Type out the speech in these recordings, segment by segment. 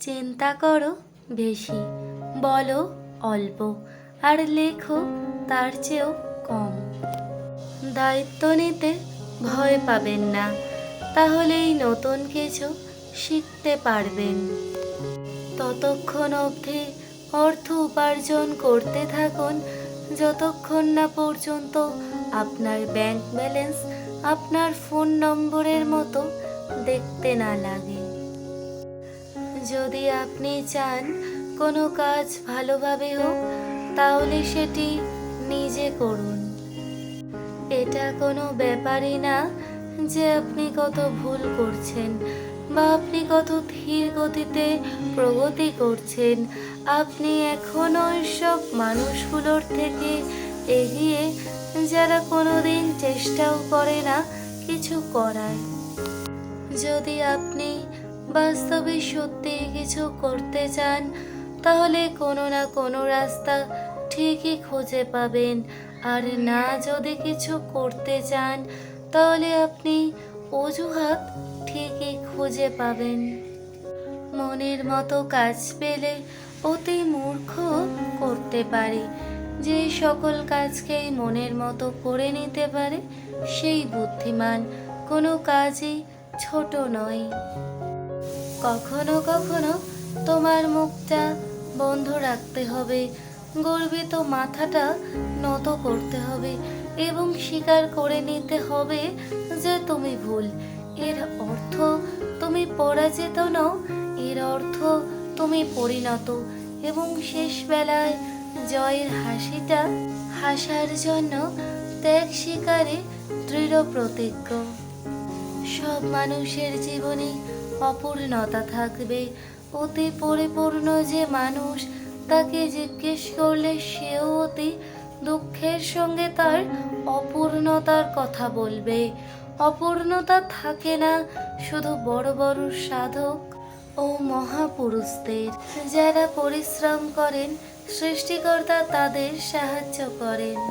চিন্তা করো বেশি, বলো অল্প, আর লেখো তার চেয়েও কম। দায়িত্ব নিতে ভয় পাবেন না, তাহলেই নতুন কিছু শিখতে পারবেন। ততক্ষণ অবধি অর্থ উপার্জন করতে থাকুন, যতক্ষণ না পর্যন্ত আপনার ব্যাংক ব্যালেন্স আপনার ফোন নম্বরের মতো দেখতে না লাগে। যদি আপনি চান কোনো কাজ ভালোভাবে হোক, তাহলে সেটি নিজে করুন। এটা কোনো ব্যাপারই না যে আপনি কত ভুল করছেন বা আপনি কত ধীর গতিতে প্রগতি করছেন। আপনি এখনও সব মানুষগুলোর থেকে এগিয়ে যারা কোনোদিন চেষ্টাও করে না, কিছু করার। যদি আপনি বাস্তবে সত্যি কিছু করতে চান, তাহলে কোনো না কোনো রাস্তা ঠিকই খুঁজে পাবেন। আর না যদি কিছু করতে চান, তাহলে আপনি অজুহাত ঠিকই খুঁজে পাবেন। মনের মতো কাজ পেলে অতি মূর্খ করতে পারে। যে সকল কাজকেই মনের মতো করে নিতে পারে, সেই বুদ্ধিমান কোনো কাজই ছোট নয়। কখনো কখনো তোমার মুখটা বন্ধ রাখতে হবে, গর্বিত মাথাটা নত করতে হবে এবং স্বীকার করে নিতে হবে যে তুমি ভুল। এর অর্থ তুমি পরাজিত নও, এর অর্থ তুমি পরিণত এবং শেষ বেলায় জয়ের হাসিটা হাসার জন্য ত্যাগ স্বীকারে দৃঢ় প্রতিজ্ঞ। সব মানুষের জীবনে অপূর্ণতা থাকবে। অতি পরিপূর্ণ যে মানুষ তাকে জিজ্ঞেস করলে সেও অতি দুঃখের সঙ্গে তার অপূর্ণতার কথা বলবে। অপূর্ণতা থাকে না, শুধু বড় বড় সাধক ও মহাপুরুষদের। যারা পরিশ্রম করেন, সৃষ্টিকর্তা তাদের সাহায্য করেন।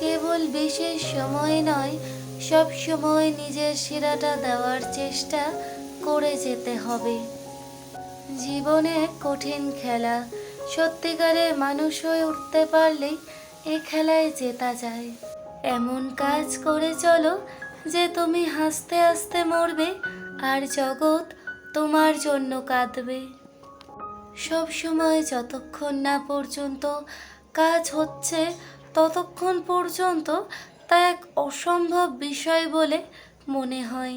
কেবল বিশেষ সময় নয়, সব সময় নিজের সেরাটা দেওয়ার চেষ্টা করে যেতে হবে। জীবনে কঠিন খেলা, সত্যিকারের মানুষ হয়ে উঠতে পারলেই এ খেলায় জেতা যায়। এমন কাজ করে চলো যে তুমি হাসতে হাসতে মরবে আর জগৎ তোমার জন্য কাঁদবে। সব সময় যতক্ষণ না পর্যন্ত কাজ হচ্ছে ততক্ষণ পর্যন্ত তা এক অসম্ভব বিষয় বলে মনে হয়।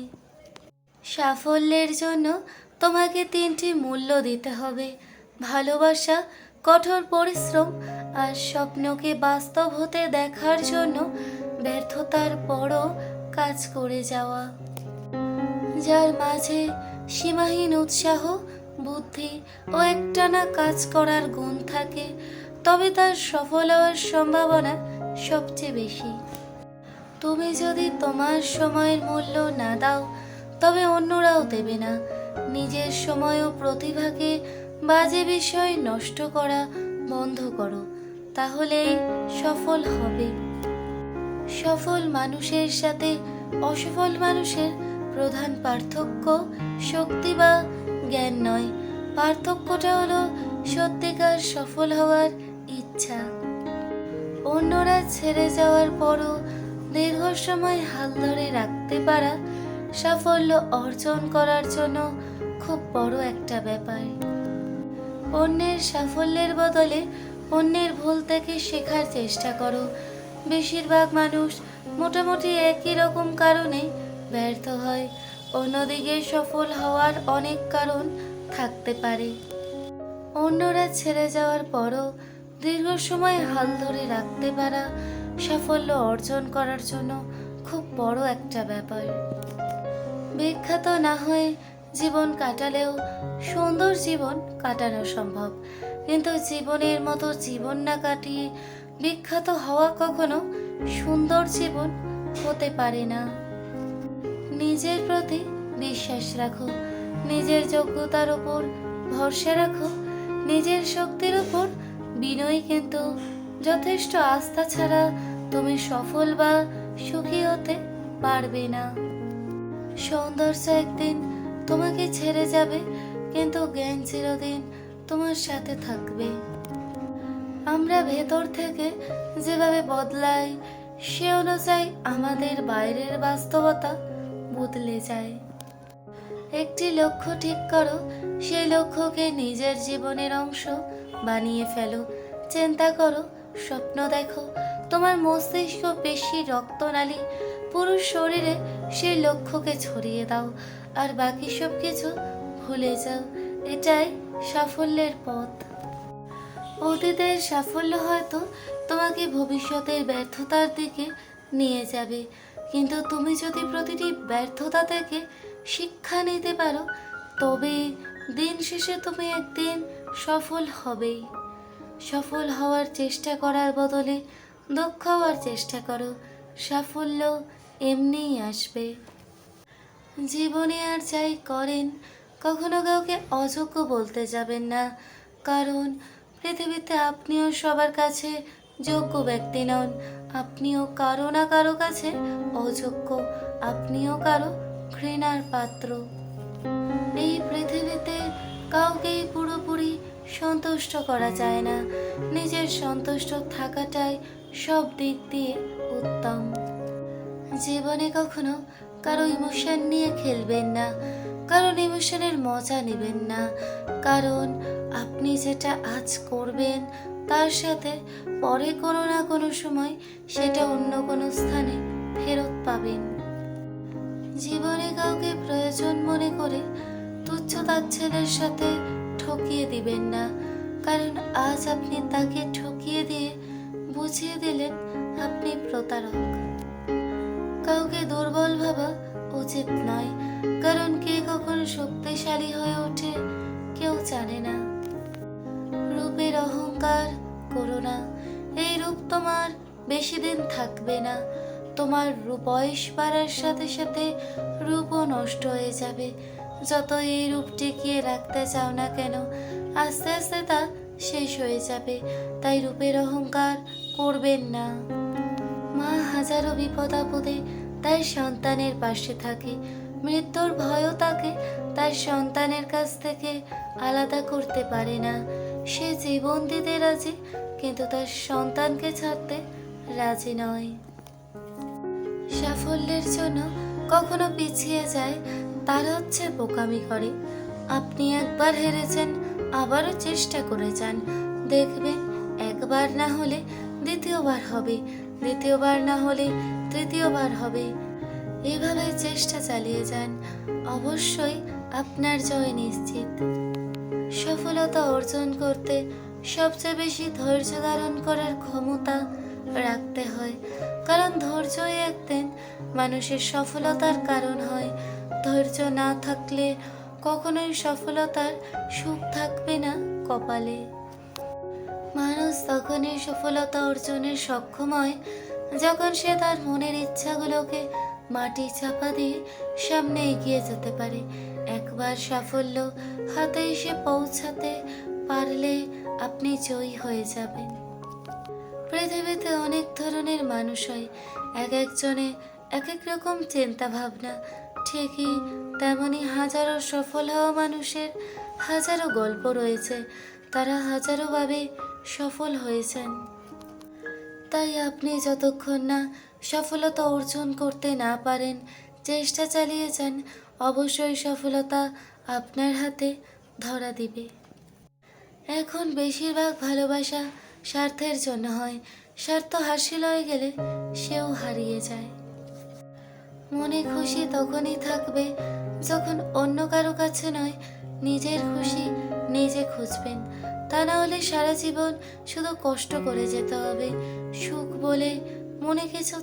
সাফল্যের জন্য তোমাকে তিনটি মূল্য দিতে হবে। ভালোবাসা, কঠোর পরিশ্রম আর স্বপ্নকে বাস্তব হতে দেখার জন্য ব্যর্থতার পরও কাজ করে যাওয়া। যার মাঝে সীমাহীন উৎসাহ, বুদ্ধি ও একটানা কাজ করার গুণ থাকে, তবে তার সফল হওয়ার সম্ভাবনা সবচেয়ে বেশি। তুমি যদি তোমার সময়ের মূল্য না দাও তবে অন্যরাও দেবে না। নিজের সময় ও প্রতিভাকে বাজে বিষয় নষ্ট করা বন্ধ করো, তাহলেই সফল হবে। সফল মানুষের সাথে অসফল মানুষের প্রধান পার্থক্য শক্তি বা জ্ঞান নয়। পার্থক্যটা হলো সত্যিকার সফল হওয়ার ইচ্ছা। অন্যরা ছেড়ে যাওয়ার পরও দীর্ঘ সময় হাল ধরে রাখতে পারা সাফল্য অর্জন করার জন্য খুব বড় একটা ব্যাপার। অন্যের সাফল্যের বদলে অন্যের ভুল থেকে শেখার চেষ্টা করো। বেশিরভাগ মানুষ মোটামুটি একই রকম কারণে ব্যর্থ হয়। অন্যদিকে সফল হওয়ার অনেক কারণ থাকতে পারে। অন্যরা ছেড়ে যাওয়ার পরও দীর্ঘ সময় হাল ধরে রাখতে পারা সাফল্য অর্জন করার জন্য খুব বড় একটা ব্যাপার। বিখ্যাত না হয়ে জীবন কাটালেও সুন্দর জীবন কাটানো সম্ভব। কিন্তু জীবনের মতো জীবন না কাটিয়ে বিখ্যাত হওয়া কখনো সুন্দর জীবন হতে পারে না। নিজের প্রতি বিশ্বাস রাখো, নিজের যোগ্যতার উপর ভরসা রাখো, নিজের শক্তির উপর বিনয় কিন্তু যথেষ্ট আস্থা ছাড়া তুমি সফল বা সুখী হতে পারবে না। সৌন্দর্য একদিন তোমাকে ছেড়ে যাবে, কিন্তু জ্ঞান চিরদিন তোমার সাথে থাকবে। আমরা ভেতর থেকে যেভাবে বদলাই, সে অনুযায়ী আমাদের বাইরের বাস্তবতা বদলে যায়। একটি লক্ষ্য ঠিক করো, সেই লক্ষ্যকে নিজের জীবনের অংশ বানিয়ে ফেলো। চিন্তা করো, স্বপ্ন দেখো, তোমার মস্তিষ্ক পেশি রক্তনালী পুরো শরীরে সেই লক্ষ্যকে ছড়িয়ে দাও, আর বাকি সব কিছু ভুলে যাও। এটাই সাফল্যের পথ। অতীতের সাফল্য হয়তো তোমাকে ভবিষ্যতের ব্যর্থতার দিকে নিয়ে যাবে, কিন্তু তুমি যদি প্রতিটি ব্যর্থতা থেকে শিক্ষা নিতে পারো, তবে দিন শেষে তুমি একদিন সফল হবেই। সফল হওয়ার চেষ্টা করার বদলে দক্ষ হওয়ার চেষ্টা করো। সাফল্য এমনিই আসবে। জীবনে আর যাই করেন, কখনো কাউকে অযোগ্য বলতে যাবেন না। কারণ, পৃথিবীতে আপনিও সবার কাছে যোগ্য ব্যক্তি নন। আপনিও কারও না কারও কাছে অযোগ্য। আপনিও কারও ঘৃণার পাত্র। এই পৃথিবীতে কাউকেই পুরোপুরি সন্তুষ্ট করা যায় না। নিজের সন্তুষ্ট থাকাটাই সব দিক দিয়ে উত্তম। জীবনে কখনো কারও ইমোশন নিয়ে খেলবেন না কারণ ইমোশনের মজা নেবেন না। কারণ আপনি যেটা আজ করবেন, তার সাথে পরে কোনো না কোনো সময় সেটা অন্য কোনো স্থানে ফেরত পাবেন। জীবনে কাউকে প্রয়োজন মনে করে তুচ্ছ তাচ্ছেলের সাথে ঠকিয়ে দিবেন না। কারণ আজ আপনি তাকে ঠকিয়ে দিয়ে বুঝিয়ে দিলেন আপনি প্রতারক। কাউকে দুর্বল ভাবা উচিত নয়, কারণ কে কখন শক্তিশালী হয়ে ওঠে কেউ জানে না। রূপের অহংকার করো না, এই রূপ তোমার বেশি দিন থাকবে না। তোমার রূপ বয়স বাড়ার সাথে সাথে রূপও নষ্ট হয়ে যাবে। যত এই রূপ টিকিয়ে রাখতে চাও না কেন, আস্তে আস্তে তা শেষ হয়ে যাবে। তাই রূপের অহংকার করবেন না। মা হাজারো বিপদ আপদে তার সন্তানের পাশে থাকে। মৃত্যুর ভয়ও তাকে তার সন্তানের কাছ থেকে আলাদা করতে পারে না। সে জীবন দিতে রাজি, কিন্তু তার সন্তানকে ছাড়তে রাজি নয়। সাফল্যের জন্য কখনো পিছিয়ে যায়, তার হচ্ছে বোকামি করে। আপনি একবার হেরেছেন, আবারও চেষ্টা করে যান। দেখবেন, একবার না হলে দ্বিতীয়বার হবে। দ্বিতীয়বার না হলে তৃতীয়বার হবে। এভাবে চেষ্টা চালিয়ে যান। অবশ্যই আপনার জয় নিশ্চিত। সফলতা অর্জন করতে সবচেয়ে বেশি ধৈর্য ধারণ করার ক্ষমতা রাখতে হয়। কারণ ধৈর্যই একদিন মানুষের সফলতার কারণ হয়। ধৈর্য না থাকলে কখনোই সফলতার সুখ থাকবে না কপালে। মানুষ তখনই সফলতা অর্জনের সক্ষম হয় যখন সে তার মনের ইচ্ছাগুলোকে মাটি চাপা দিয়ে সামনে এগিয়ে যেতে পারে, একবার সাফল্য হাতে এসে পৌঁছাতে পারলে আপনি জয়ী হয়ে যাবেন। পৃথিবীতে অনেক ধরনের মানুষ হয়, এক একজনে এক এক রকম চিন্তা ভাবনা ঠিকই তেমনি হাজারো সফল হওয়া মানুষের হাজারো গল্প রয়েছে তারা হাজারোভাবে সফল হয়েছেন। তাই আপনি যতক্ষণ না সফলতা অর্জন করতে না পারেন, চেষ্টা চালিয়ে যান, অবশ্যই সফলতা আপনার হাতে ধরা দিবে। এখন বেশিরভাগ ভালোবাসা স্বার্থের জন্য হয়। স্বার্থ হাসিল হয়ে গেলে সেও হারিয়ে যায়। মনে খুশি তখনই থাকবে যখন অন্য কারও কাছে নয়, নিজের খুশি নিজে খুঁজবেন। তা না হলে সারা জীবন শুধু কষ্ট করে যেতে হবে। সুখ বলে মনে কিছু